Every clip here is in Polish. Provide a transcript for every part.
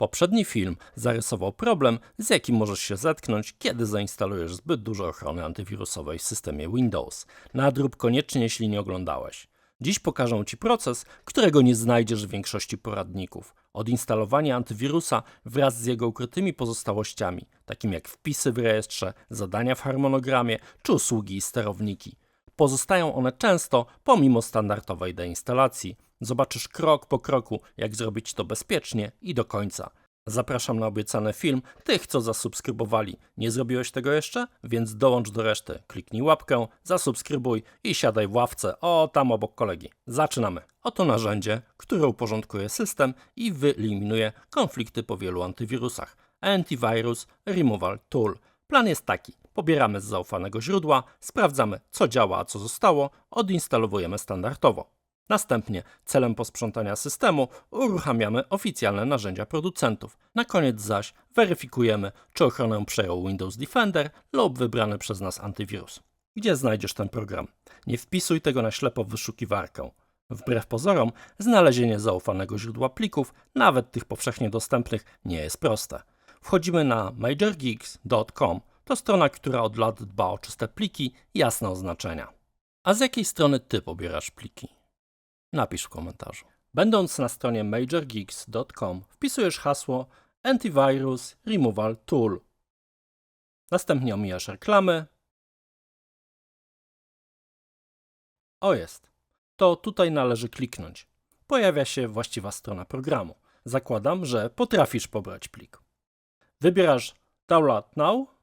Poprzedni film zarysował problem, z jakim możesz się zetknąć, kiedy zainstalujesz zbyt dużo ochrony antywirusowej w systemie Windows. Nadrób koniecznie, jeśli nie oglądałeś. Dziś pokażę Ci proces, którego nie znajdziesz w większości poradników. Odinstalowanie antywirusa wraz z jego ukrytymi pozostałościami, takimi jak wpisy w rejestrze, zadania w harmonogramie czy usługi i sterowniki. Pozostają one często pomimo standardowej deinstalacji. Zobaczysz krok po kroku, jak zrobić to bezpiecznie i do końca. Zapraszam na obiecany film tych, co zasubskrybowali. Nie zrobiłeś tego jeszcze? Więc dołącz do reszty. Kliknij łapkę, zasubskrybuj i siadaj w ławce, o tam obok kolegi. Zaczynamy. Oto narzędzie, które uporządkuje system i wyeliminuje konflikty po wielu antywirusach. Antivirus Removal Tool. Plan jest taki. Pobieramy z zaufanego źródła, sprawdzamy co działa, a co zostało, odinstalowujemy standardowo. Następnie celem posprzątania systemu uruchamiamy oficjalne narzędzia producentów. Na koniec zaś weryfikujemy, czy ochronę przejął Windows Defender lub wybrany przez nas antywirus. Gdzie znajdziesz ten program? Nie wpisuj tego na ślepo w wyszukiwarkę. Wbrew pozorom, znalezienie zaufanego źródła plików, nawet tych powszechnie dostępnych, nie jest proste. Wchodzimy na majorgeeks.com. To strona, która od lat dba o czyste pliki i jasne oznaczenia. A z jakiej strony ty pobierasz pliki? Napisz w komentarzu. Będąc na stronie majorgeeks.com wpisujesz hasło Antivirus Removal Tool. Następnie omijasz reklamy. O jest. To tutaj należy kliknąć. Pojawia się właściwa strona programu. Zakładam, że potrafisz pobrać plik. Wybierasz Download Now,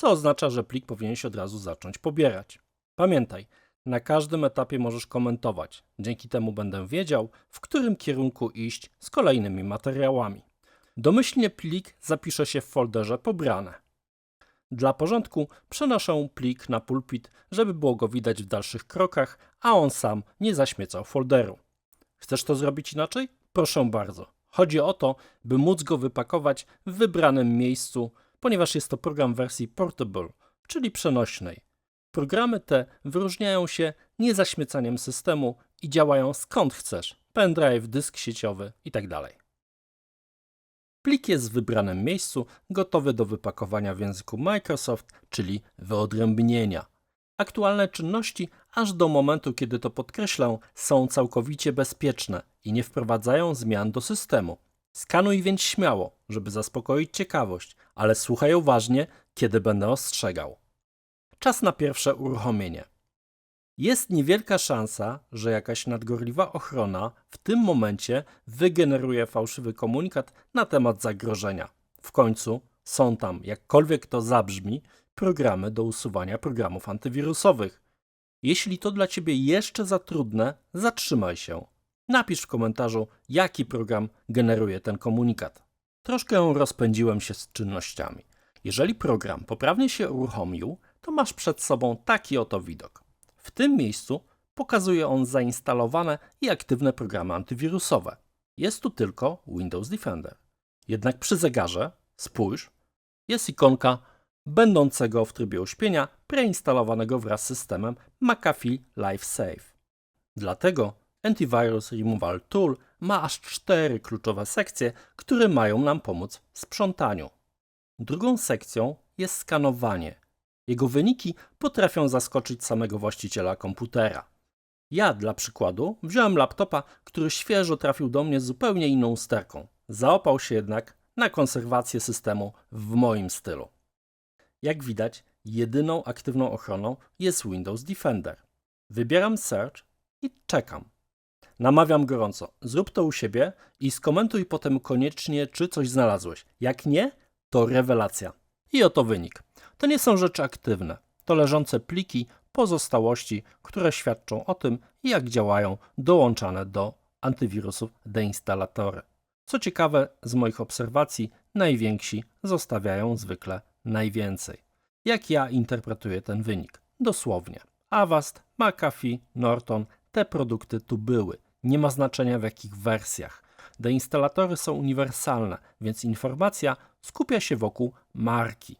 co oznacza, że plik powinieneś od razu zacząć pobierać. Pamiętaj, na każdym etapie możesz komentować. Dzięki temu będę wiedział, w którym kierunku iść z kolejnymi materiałami. Domyślnie plik zapisze się w folderze pobrane. Dla porządku przenoszę plik na pulpit, żeby było go widać w dalszych krokach, a on sam nie zaśmiecał folderu. Chcesz to zrobić inaczej? Proszę bardzo. Chodzi o to, by móc go wypakować w wybranym miejscu, ponieważ jest to program wersji portable, czyli przenośnej. Programy te wyróżniają się niezaśmiecaniem systemu i działają skąd chcesz pendrive, dysk sieciowy tak itd. Plik jest w wybranym miejscu, gotowy do wypakowania w języku Microsoft, czyli wyodrębnienia. Aktualne czynności, aż do momentu, kiedy to podkreślę, są całkowicie bezpieczne i nie wprowadzają zmian do systemu. Skanuj więc śmiało, żeby zaspokoić ciekawość, ale słuchaj uważnie, kiedy będę ostrzegał. Czas na pierwsze uruchomienie. Jest niewielka szansa, że jakaś nadgorliwa ochrona w tym momencie wygeneruje fałszywy komunikat na temat zagrożenia. W końcu są tam, jakkolwiek to zabrzmi, programy do usuwania programów antywirusowych. Jeśli to dla Ciebie jeszcze za trudne, zatrzymaj się. Napisz w komentarzu, jaki program generuje ten komunikat. Troszkę rozpędziłem się z czynnościami. Jeżeli program poprawnie się uruchomił, to masz przed sobą taki oto widok. W tym miejscu pokazuje on zainstalowane i aktywne programy antywirusowe. Jest tu tylko Windows Defender. Jednak przy zegarze, spójrz, jest ikonka będącego w trybie uśpienia preinstalowanego wraz z systemem McAfee Life Save. Dlatego Antivirus Removal Tool ma aż cztery kluczowe sekcje, które mają nam pomóc w sprzątaniu. Drugą sekcją jest skanowanie. Jego wyniki potrafią zaskoczyć samego właściciela komputera. Ja, dla przykładu, wziąłem laptopa, który świeżo trafił do mnie z zupełnie inną sterką. Zaopał się jednak na konserwację systemu w moim stylu. Jak widać, jedyną aktywną ochroną jest Windows Defender. Wybieram Search i czekam. Namawiam gorąco, zrób to u siebie i skomentuj potem koniecznie, czy coś znalazłeś. Jak nie, to rewelacja. I oto wynik. To nie są rzeczy aktywne, to leżące pliki pozostałości, które świadczą o tym, jak działają dołączane do antywirusów deinstalatory. Co ciekawe, z moich obserwacji, najwięksi zostawiają zwykle najwięcej. Jak ja interpretuję ten wynik? Dosłownie. Avast, McAfee, Norton, te produkty tu były. Nie ma znaczenia w jakich wersjach. Deinstalatory są uniwersalne, więc informacja skupia się wokół marki.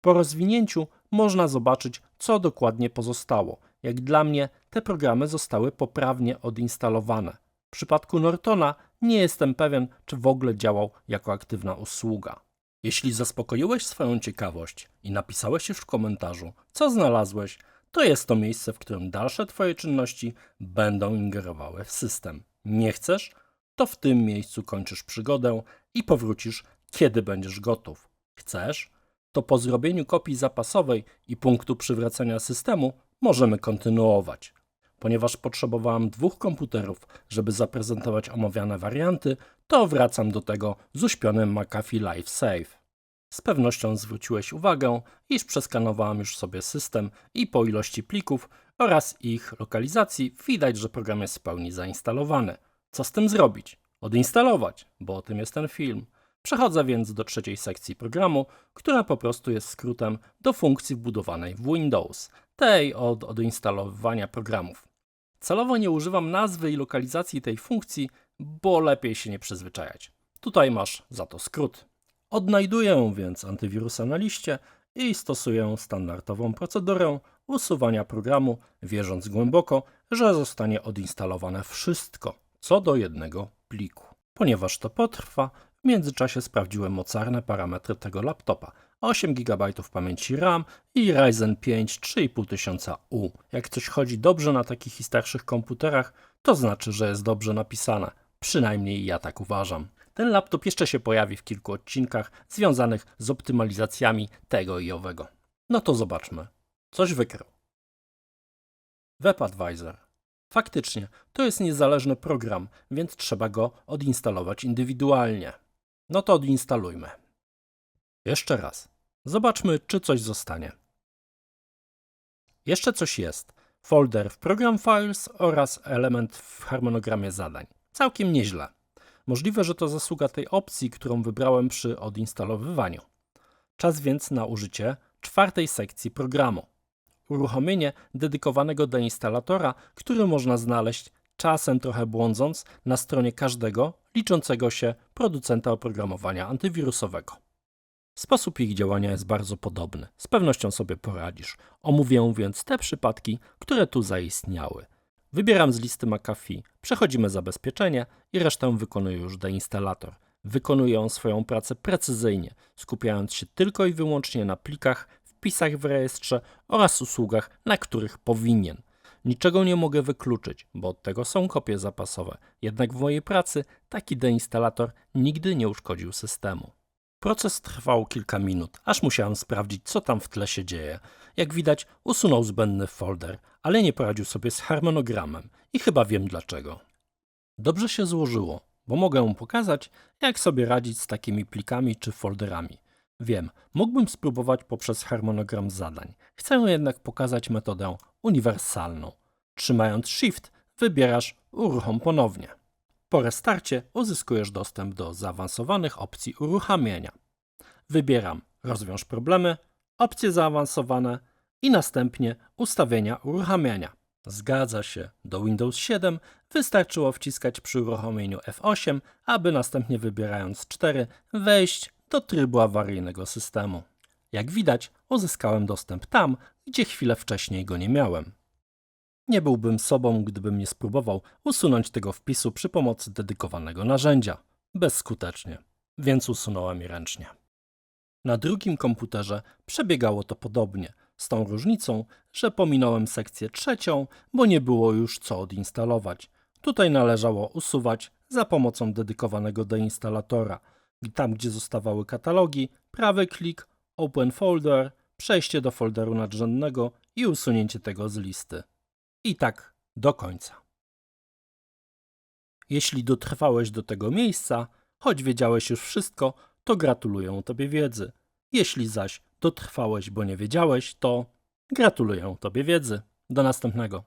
Po rozwinięciu można zobaczyć, co dokładnie pozostało. Jak dla mnie, te programy zostały poprawnie odinstalowane. W przypadku Nortona nie jestem pewien, czy w ogóle działał jako aktywna usługa. Jeśli zaspokoiłeś swoją ciekawość i napisałeś już w komentarzu, co znalazłeś, to jest to miejsce, w którym dalsze Twoje czynności będą ingerowały w system. Nie chcesz? To w tym miejscu kończysz przygodę i powrócisz, kiedy będziesz gotów. Chcesz? To po zrobieniu kopii zapasowej i punktu przywracania systemu możemy kontynuować. Ponieważ potrzebowałem dwóch komputerów, żeby zaprezentować omawiane warianty, to wracam do tego z uśpionym McAfee Live Save. Z pewnością zwróciłeś uwagę, iż przeskanowałem już sobie system i po ilości plików oraz ich lokalizacji widać, że program jest w pełni zainstalowany. Co z tym zrobić? Odinstalować, bo o tym jest ten film. Przechodzę więc do trzeciej sekcji programu, która po prostu jest skrótem do funkcji wbudowanej w Windows, tej od odinstalowywania programów. Celowo nie używam nazwy i lokalizacji tej funkcji, bo lepiej się nie przyzwyczajać. Tutaj masz za to skrót. Odnajduję więc antywirusa na liście i stosuję standardową procedurę usuwania programu, wierząc głęboko, że zostanie odinstalowane wszystko, co do jednego pliku. Ponieważ to potrwa, w międzyczasie sprawdziłem mocarne parametry tego laptopa. 8 GB pamięci RAM i Ryzen 5 3500U. Jak coś chodzi dobrze na takich i starszych komputerach, to znaczy, że jest dobrze napisane. Przynajmniej ja tak uważam. Ten laptop jeszcze się pojawi w kilku odcinkach związanych z optymalizacjami tego i owego. No to zobaczmy. Coś wykrył. WebAdvisor. Faktycznie, to jest niezależny program, więc trzeba go odinstalować indywidualnie. No to odinstalujmy. Jeszcze raz. Zobaczmy, czy coś zostanie. Jeszcze coś jest. Folder w Program Files oraz element w harmonogramie zadań. Całkiem nieźle. Możliwe, że to zasługa tej opcji, którą wybrałem przy odinstalowywaniu. Czas więc na użycie czwartej sekcji programu. Uruchomienie dedykowanego deinstalatora, który można znaleźć czasem trochę błądząc na stronie każdego liczącego się producenta oprogramowania antywirusowego. Sposób ich działania jest bardzo podobny. Z pewnością sobie poradzisz. Omówię więc te przypadki, które tu zaistniały. Wybieram z listy McAfee, przechodzimy zabezpieczenie i resztę wykonuje już deinstalator. Wykonuje on swoją pracę precyzyjnie, skupiając się tylko i wyłącznie na plikach, wpisach w rejestrze oraz usługach, na których powinien. Niczego nie mogę wykluczyć, bo od tego są kopie zapasowe. Jednak w mojej pracy taki deinstalator nigdy nie uszkodził systemu. Proces trwał kilka minut, aż musiałem sprawdzić, co tam w tle się dzieje. Jak widać, usunął zbędny folder, ale nie poradził sobie z harmonogramem i chyba wiem dlaczego. Dobrze się złożyło, bo mogę mu pokazać, jak sobie radzić z takimi plikami czy folderami. Wiem, mógłbym spróbować poprzez harmonogram zadań. Chcę jednak pokazać metodę uniwersalną. Trzymając Shift, wybierasz Uruchom ponownie. Po restarcie uzyskujesz dostęp do zaawansowanych opcji uruchamiania. Wybieram Rozwiąż problemy, opcje zaawansowane i następnie ustawienia uruchamiania. Zgadza się, do Windows 7 wystarczyło wciskać przy uruchomieniu F8, aby następnie wybierając 4 wejść do trybu awaryjnego systemu. Jak widać, uzyskałem dostęp tam, gdzie chwilę wcześniej go nie miałem. Nie byłbym sobą, gdybym nie spróbował usunąć tego wpisu przy pomocy dedykowanego narzędzia. Bezskutecznie, więc usunąłem je ręcznie. Na drugim komputerze przebiegało to podobnie, z tą różnicą, że pominąłem sekcję trzecią, bo nie było już co odinstalować. Tutaj należało usuwać za pomocą dedykowanego deinstalatora. Tam, gdzie zostawały katalogi, prawy klik, Open Folder, przejście do folderu nadrzędnego i usunięcie tego z listy. I tak do końca. Jeśli dotrwałeś do tego miejsca, choć wiedziałeś już wszystko, to gratuluję Tobie wiedzy. Jeśli zaś dotrwałeś, bo nie wiedziałeś, to gratuluję Tobie wiedzy. Do następnego.